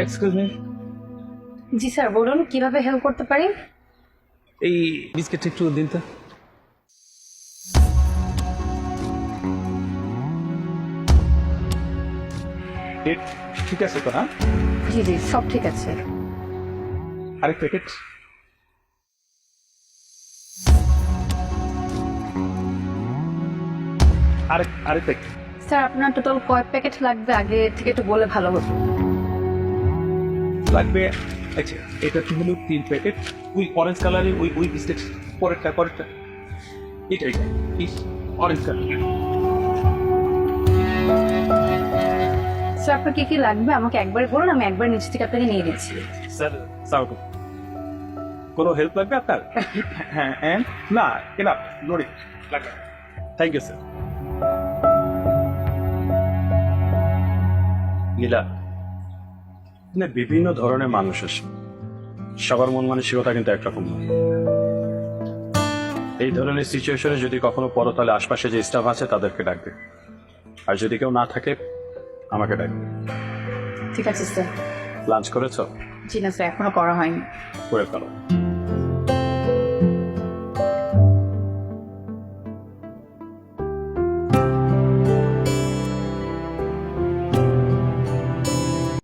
Excuse me জি sir বলুন কীভাবে help করতে পারি? এই বিস্কিটটা একটু দিন তো। ঠিক আছে তো হ্যাঁ? জি জি সব ঠিক আছে। আরেক প্যাকেট। আরেক আরেক প্যাকেট। স্যার আপনার টোটাল কয় প্যাকেট লাগবে? আগে থেকে একটু বলে ভালো হতো। লাগবে। আচ্ছা এটা তো হলো? তিন প্যাকেট। ওই অরেঞ্জ কালারের ওই ওই বিস্কিট পরেরটা পরেরটা। এটা এটা। অরেঞ্জ কালার স্যার আপনার কি কি লাগবে? আমাকে একবার বলুন আমি একবার নিচে থেকে আপনাকে নিয়ে দিচ্ছি স্যার সালাম কোনো হেল্প লাগবে আপনার? হ্যাঁ হ্যাঁ না এনা লড়ি লাগবে। থ্যাংক ইউ স্যার নীলা মানে বিভিন্ন ধরনের মানুষ আছে সবার মন মানসিকতা কিন্তু একরকম নয় এই ধরনের সিচুয়েশনে যদি কখনো পড়ো তাহলে আশপাশে যে স্টাফ আছে তাদেরকে ডাকবে। আর যদি কেউ না থাকে আমাকে ডাকবে। ঠিক আছে স্যার লাঞ্চ করেছ? জি না স্যার এখনও করা হয়নি। করে ফেলো।